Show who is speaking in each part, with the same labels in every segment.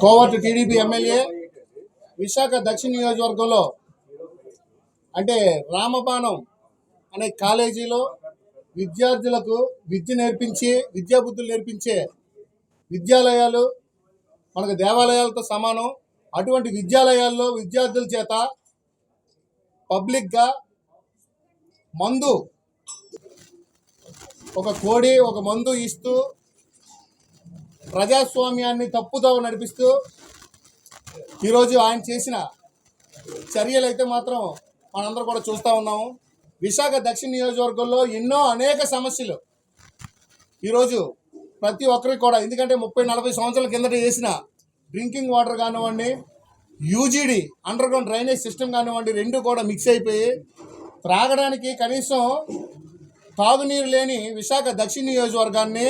Speaker 1: కోవట్ TDP MLA Visakha దక్షిణ నియోజకవర్గంలో అంటే రామబాణం అనే కాలేజీలో విద్యార్థులకు విద్య నేర్పించి విద్యాబుద్ధులు నేర్పించే విద్యాలయాలు మనకు దేవాలయాలతో సమానం. అటువంటి విద్యాలయాల్లో విద్యార్థుల చేత పబ్లిక్గా మందు ఒక కోడి ఒక మందు ఇస్తూ ప్రజాస్వామ్యాన్ని తప్పుదోవ నడిపిస్తూ ఈరోజు ఆయన చేసిన చర్యలు అయితే మాత్రం మనందరం కూడా చూస్తూ ఉన్నాము. విశాఖ దక్షిణ నియోజకవర్గంలో ఎన్నో అనేక సమస్యలు ఈరోజు ప్రతి ఒక్కరికి కూడా ఎందుకంటే ముప్పై నలభై సంవత్సరాల కిందట చేసిన డ్రింకింగ్ వాటర్ కానివ్వండి UGD under ground drainage system కానివ్వండి రెండు కూడా మిక్స్ అయిపోయి త్రాగడానికి కనీసం తాగునీరు లేని విశాఖ దక్షిణ నియోజకవర్గాన్ని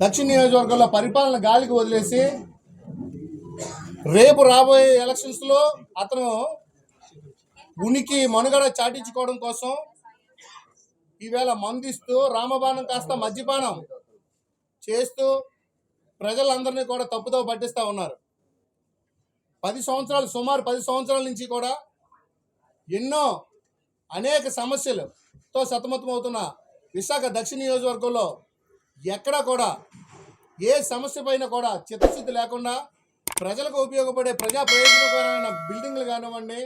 Speaker 1: దక్షిణ నియోజకవర్గంలో పరిపాలన గాలికి వదిలేసి రేపు రాబోయే ఎలక్షన్స్లో అతను ఉనికి మనుగడ చాటించుకోవడం కోసం ఈవేళ మందిస్తూ రామబాణం కాస్త మద్యపానం చేస్తూ ప్రజలందరినీ కూడా తప్పుతో పట్టిస్తూ ఉన్నారు. పది సంవత్సరాలు సుమారు పది సంవత్సరాల నుంచి కూడా ఎన్నో అనేక సమస్యలతో సతమతమవుతున్న విశాఖ దక్షిణ నియోజకవర్గంలో ఎక్కడా కూడా ఏ సమస్య పైన కూడా చిత్తశుద్ధి లేకుండా ప్రజలకు ఉపయోగపడే ప్రజా ప్రయోజనకరమైన బిల్డింగ్లు కానివ్వండి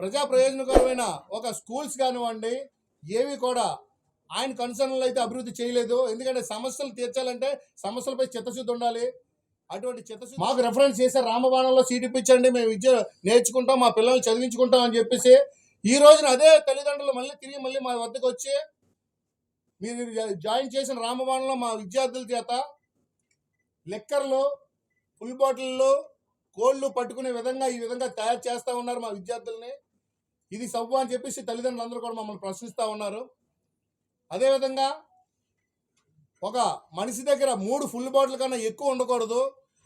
Speaker 1: ప్రజా ప్రయోజనకరమైన ఒక స్కూల్స్ కానివ్వండి ఏవి కూడా ఆయన కన్సర్న్లు అయితే అభివృద్ధి చేయలేదు. ఎందుకంటే సమస్యలు తీర్చాలంటే సమస్యలపై చిత్తశుద్ధి ఉండాలి. అటువంటి చిత్తశుద్ధి మాకు రెఫరెన్స్ చేసే రామబాణంలో సీట్ ఇప్పించండి. మేము విద్య నేర్చుకుంటాం మా పిల్లల్ని చదివించుకుంటాం అని చెప్పేసి ఈ రోజున అదే తల్లిదండ్రులు మళ్ళీ తిరిగి మళ్ళీ మా వద్దకు వచ్చి మీరు జాయిన్ చేసిన రామబాణంలో మా విద్యార్థుల చేత లెక్కర్లు ఫుల్ బాటిల్లో కోళ్ళు పట్టుకునే విధంగా ఈ విధంగా తయారు చేస్తూ ఉన్నారు మా విద్యార్థుల్ని. ఇది సవ్వు అని చెప్పేసి తల్లిదండ్రులందరూ కూడా మమ్మల్ని ప్రశ్నిస్తూ ఉన్నారు. అదేవిధంగా ఒక మనిషి దగ్గర మూడు ఫుల్ బాటిల్ కన్నా ఎక్కువ ఉండకూడదు.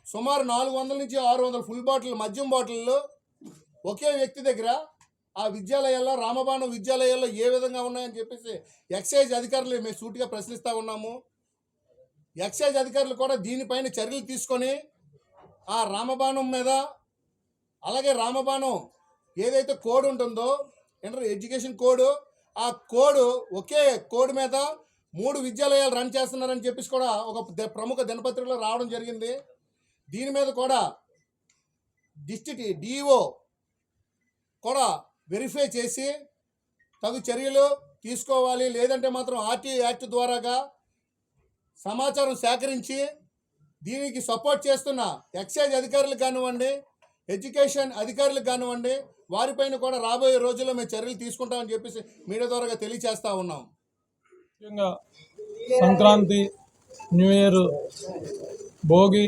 Speaker 1: సుమారు నాలుగు వందల నుంచి ఆరు వందల ఫుల్ బాటిల్ మద్యం బాటిళ్ళు ఒకే వ్యక్తి దగ్గర ఆ విద్యాలయాల్లో రామబాణం విద్యాలయాల్లో ఏ విధంగా ఉన్నాయని చెప్పేసి ఎక్సైజ్ అధికారులు మేము సూటిగా ప్రశ్నిస్తూ ఉన్నాము. ఎక్సైజ్ అధికారులు కూడా దీనిపైన చర్యలు తీసుకొని ఆ రామబాణం మీద అలాగే రామబాణం ఏదైతే కోడ్ ఉంటుందో ఇంటర్ ఎడ్యుకేషన్ కోడ్ ఆ కోడ్ ఒకే కోడ్ మీద మూడు విద్యాలయాలు రన్ చేస్తున్నారని చెప్పేసి కూడా ఒక ద- ప్రముఖ దినపత్రికలో రావడం జరిగింది. దీని మీద కూడా డిస్టిక్ డిఓ కూడా వెరిఫై చేసి తగు చర్యలు తీసుకోవాలి. లేదంటే మాత్రం ఆర్టీ యాక్ట్ ద్వారాగా సమాచారం సేకరించి దీనికి సపోర్ట్ చేస్తున్న ఎక్సైజ్ అధికారులు కానివ్వండి ఎడ్యుకేషన్ అధికారులు కానివ్వండి వారిపైన కూడా రాబోయే రోజుల్లో మేము చర్యలు తీసుకుంటామని చెప్పేసి మీడియా ద్వారా తెలియచేస్తూ ఉన్నాం.
Speaker 2: ముఖ్యంగా సంక్రాంతి న్యూ ఇయర్ భోగి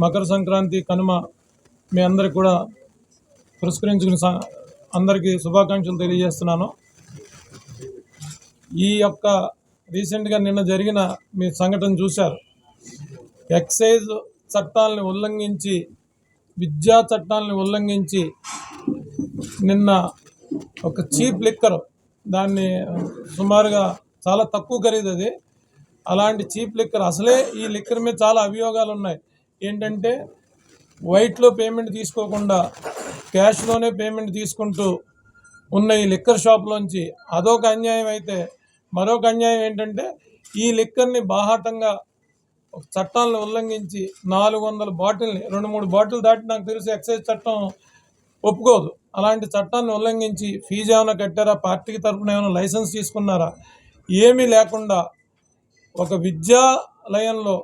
Speaker 2: మకర సంక్రాంతి కనుమ మీ అందరికి కూడా పురస్కరించుకుని స- అందరికీ శుభాకాంక్షలు తెలియజేస్తున్నాను. ఈ యొక్క రీసెంట్గా నిన్న జరిగిన మీ సంఘటన చూశారు. ఎక్సైజ్ చట్టాలని ఉల్లంఘించి విద్యా చట్టాలని ఉల్లంఘించి నిన్న ఒక చీప్ లిక్కర్ దాన్ని సుమారుగా చాలా తక్కువ ఖరీదు అది. అలాంటి చీప్ లిక్కర్ అసలే ఈ లిక్కర్ మీద చాలా అభియోగాలు ఉన్నాయి. ఏంటంటే వైట్లో పేమెంట్ తీసుకోకుండా క్యాష్లోనే పేమెంట్ తీసుకుంటూ ఉన్న ఈ లిక్కర్ షాప్లోంచి అదొక అన్యాయం అయితే మరొక అన్యాయం ఏంటంటే ఈ లిక్కర్ని బాహాటంగా ఒక చట్టాలను ఉల్లంఘించి నాలుగు వందల బాటిల్ని రెండు మూడు బాటిల్ దాటి నాకు తెలిసి ఎక్సైజ్ చట్టం ఒప్పుకోదు. అలాంటి చట్టాన్ని ఉల్లంఘించి ఫీజు ఏమైనా కట్టారా? పార్టీకి తరఫున ఏమైనా లైసెన్స్ తీసుకున్నారా? ఏమీ లేకుండా ఒక విద్యాలయంలో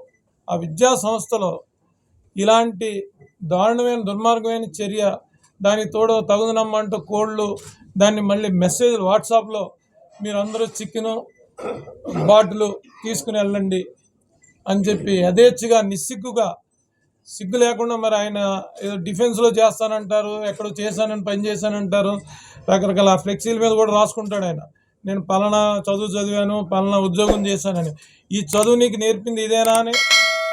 Speaker 2: ఆ విద్యా సంస్థలో ఇలాంటి దారుణమైన దుర్మార్గమైన చర్య దానికి తోడు తగుదనమ్మంటూ కోళ్ళు దాన్ని మళ్ళీ మెసేజ్ వాట్సాప్లో మీరందరూ చికెను బాటిల్ తీసుకుని వెళ్ళండి అని చెప్పి యథేచ్ఛగా నిస్సిగ్గుగా సిగ్గు లేకుండా మరి ఆయన ఏదో డిఫెన్స్లో చేస్తానంటారు ఎక్కడో చేశానని పని చేశానంటారు రకరకాల ఫ్లెక్సీల మీద కూడా రాసుకుంటాడు ఆయన. నేను పలానా చదువు చదివాను పలానా ఉద్యోగం చేశానని. ఈ చదువు నీకు నేర్పింది ఇదేనా అని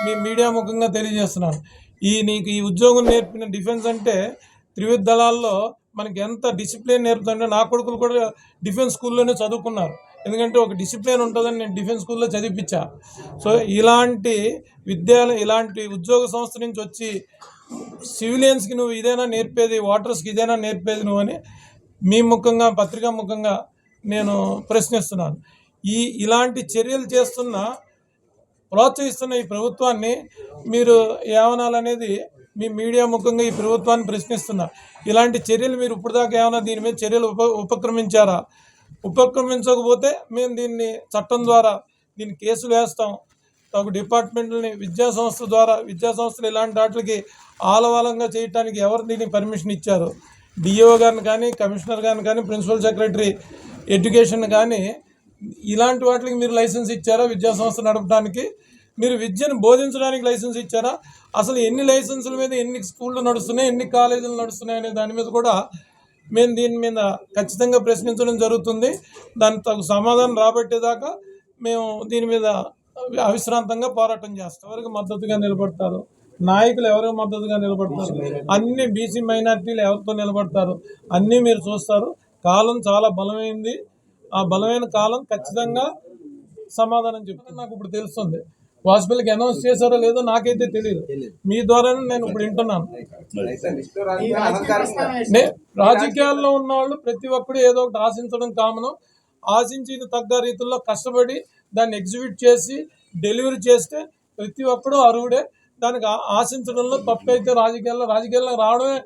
Speaker 2: మీ మీడియా ముఖంగా తెలియజేస్తున్నాను. ఈ నీకు ఈ ఉద్యోగం నేర్పిన డిఫెన్స్ అంటే త్రివిధ దళాల్లో మనకి ఎంత డిసిప్లిన్ నేర్పుతుంటే నా కొడుకులు కూడా డిఫెన్స్ స్కూల్లోనే చదువుకున్నారు. ఎందుకంటే ఒక డిసిప్లిన్ ఉంటుందని నేను డిఫెన్స్ స్కూల్లో చదివించా సో ఇలాంటి విద్యాలయం ఇలాంటి ఉద్యోగ సంస్థ నుంచి వచ్చి సివిలియన్స్కి నువ్వు ఇదేనా నేర్పేది వాటర్స్కి ఇదేనా నేర్పేది నువ్వు అని మీ ముఖంగా పత్రికా ముఖంగా నేను ప్రశ్నిస్తున్నాను. ఈ ఇలాంటి చర్యలు చేస్తున్న ప్రోత్సహిస్తున్న ఈ ప్రభుత్వాన్ని మీరు ఏమనాలనేది మీ మీడియా ముఖంగా ఈ ప్రభుత్వాన్ని ప్రశ్నిస్తున్నా. ఇలాంటి చర్యలు మీరు ఇప్పటిదాకా ఏమైనా దీని మీద చర్యలు ఉప ఉపక్రమించారా? ఉపక్రమించకపోతే మేము దీన్ని చట్టం ద్వారా దీన్ని కేసులు వేస్తాం. తగు డిపార్ట్మెంట్ని విద్యా సంస్థ ద్వారా విద్యా సంస్థలు ఇలాంటి వాటికి ఆలవాలంగా చేయడానికి ఎవరు దీనికి పర్మిషన్ ఇచ్చారు? డిఓ గారిని కానీ కమిషనర్ గారిని కానీ ప్రిన్సిపల్ సెక్రటరీ ఎడ్యుకేషన్ కానీ ఇలాంటి వాటికి మీరు లైసెన్స్ ఇచ్చారా విద్యా సంస్థ నడపడానికి? మీరు విద్యను బోధించడానికి లైసెన్స్ ఇచ్చారా? అసలు ఎన్ని లైసెన్సుల మీద ఎన్ని స్కూళ్ళు నడుస్తున్నాయి ఎన్ని కాలేజీలు నడుస్తున్నాయి అనే దాని మీద కూడా మేము దీని మీద ఖచ్చితంగా ప్రశ్నించడం జరుగుతుంది. దాని తగు సమాధానం రాబట్టేదాకా మేము దీని మీద అవిశ్రాంతంగా పోరాటం చేస్తాం. ఎవరికి మద్దతుగా నిలబడతారు? నాయకులు ఎవరికి మద్దతుగా నిలబడతారు? అన్ని బీసీ మైనార్టీలు ఎవరితో నిలబడతారు? అన్నీ మీరు చూస్తారు. కాలం చాలా బలమైంది. ఆ బలమైన కాలం ఖచ్చితంగా సమాధానం చెప్తుంది. నాకు ఇప్పుడు తెలుస్తుంది. వాజ్పేయికి అనౌన్స్ చేశారో లేదో నాకైతే తెలియదు మీ ద్వారానే నేను ఇప్పుడు వింటున్నాను. రాజకీయాల్లో ఉన్న వాళ్ళు ప్రతి ఒక్కరు ఏదో ఒకటి ఆశించడం కామను. ఆశించిన తగ్గ రీతిలో కష్టపడి దాన్ని ఎగ్జిక్యూట్ చేసి డెలివరీ చేస్తే ప్రతి ఒక్కడు అర్హుడే. దానికి ఆశించడంలో తప్పు అయితే రాజకీయాల్లో రాజకీయాల్లో రావడమే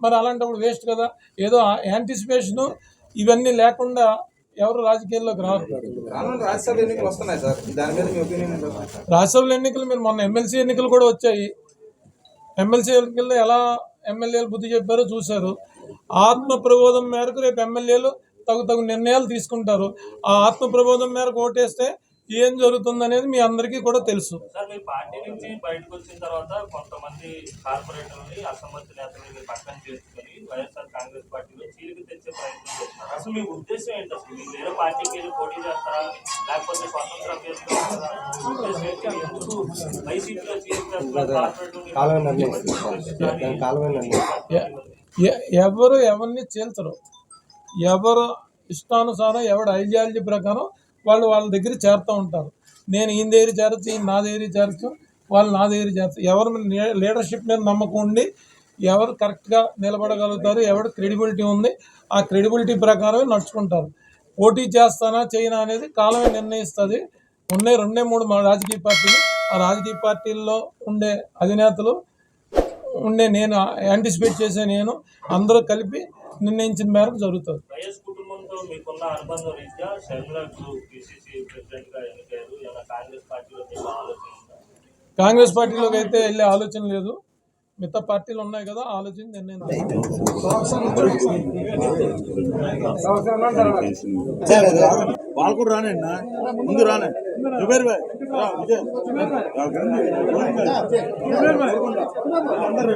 Speaker 2: మరి అలాంటప్పుడు వేస్ట్ కదా. ఏదో యాంటిసిపేషను ఇవన్నీ లేకుండా ఎవరు రాజకీయాల్లోకి రారు.
Speaker 3: రాజ్యసభ ఎన్నికలు వస్తున్నాయి సార్. దాని మీద మీ ఒపీనియన్
Speaker 2: రాజ్యసభ ఎన్నికలు మీరు మొన్న ఎమ్మెల్సీ ఎన్నికలు కూడా వచ్చాయి. ఎమ్మెల్సీ ఎన్నికల్లో ఎలా ఎమ్మెల్యేలు బుద్ధి చెప్పారో చూశారు. ఆత్మ ప్రబోధం మేరకు రేపు ఎమ్మెల్యేలు తగు తగు నిర్ణయాలు తీసుకుంటారు. ఆ ఆత్మ ప్రబోధం మేరకు ఓటేస్తే ఏం జరుగుతుంది అనేది మీ అందరికీ కూడా తెలుసు.
Speaker 4: సార్ మీ పార్టీ నుంచి బయటకు వచ్చిన తర్వాత కొంతమంది కార్పొరేటర్ని అసమ్మతి నేతలని మీరు పక్కన చేసుకుని వైఎస్ఆర్ కాంగ్రెస్ పార్టీలో చీలిక తెచ్చే ప్రయత్నం చేస్తున్నారు. అసలు మీ ఉద్దేశం ఏంటి అసలు? మీరు వేరే పార్టీకి వెళ్ళి పోటీ చేస్తారా? లేకపోతే స్వతంత్ర అభ్యర్థిగా ఉంటారా? ఉద్దేశం ఏంటి? ఎందుకు వైసీపీలో చీలిక తెస్తున్నారు? కార్పొరేటర్ని?
Speaker 3: కాలమే నిర్ణయిస్తుంది దాని కాలమే నిర్ణయిస్తుంది
Speaker 2: ఎ- ఎ- ఎవరు ఎవరిని చేల్చరు? ఎవరు ఇష్టానుసారం ఎవడు ఐడియాలజీ ప్రకారం వాళ్ళు వాళ్ళ దగ్గర చేరుతూ ఉంటారు. నేను ఈయన దగ్గర చేరచ్చు ఈయన నా దగ్గర చేరచ్చు వాళ్ళు నా దగ్గర చేరచ్చు. ఎవరు లీడర్షిప్ మీద నమ్మకం ఉండి ఎవరు కరెక్ట్గా నిలబడగలుగుతారు ఎవరు క్రెడిబిలిటీ ఉంది ఆ క్రెడిబిలిటీ ప్రకారమే నడుచుకుంటారు. పోటీ చేస్తానా చేయనా అనేది కాలమే నిర్ణయిస్తుంది. ఉండే రెండే మూడు మా రాజకీయ పార్టీలు. ఆ రాజకీయ పార్టీల్లో ఉండే అధినేతలు ఉండే నేను యాంటిసిపేట్ చేసే నేను అందరూ కలిపి నిర్ణయించిన మేరకు జరుగుతుంది.
Speaker 4: మీకున్న అనుబంధం రీత్యా షర్మిల ఇప్పుడు పిసిసి ప్రెసిడెంట్గా ఎన్నికయ్యారు ఏమైనా కాంగ్రెస్ పార్టీలో మీకు ఆలోచన
Speaker 2: కాంగ్రెస్ పార్టీలోకి అయితే వెళ్ళే ఆలోచన లేదు మిగతా పార్టీలు ఉన్నాయి కదా ఆలోచన నిర్ణయం
Speaker 5: వాళ్ళు కూడా రానండి ముందు రానే జుబేర్ భాయ్ విజయ్. అందరూ.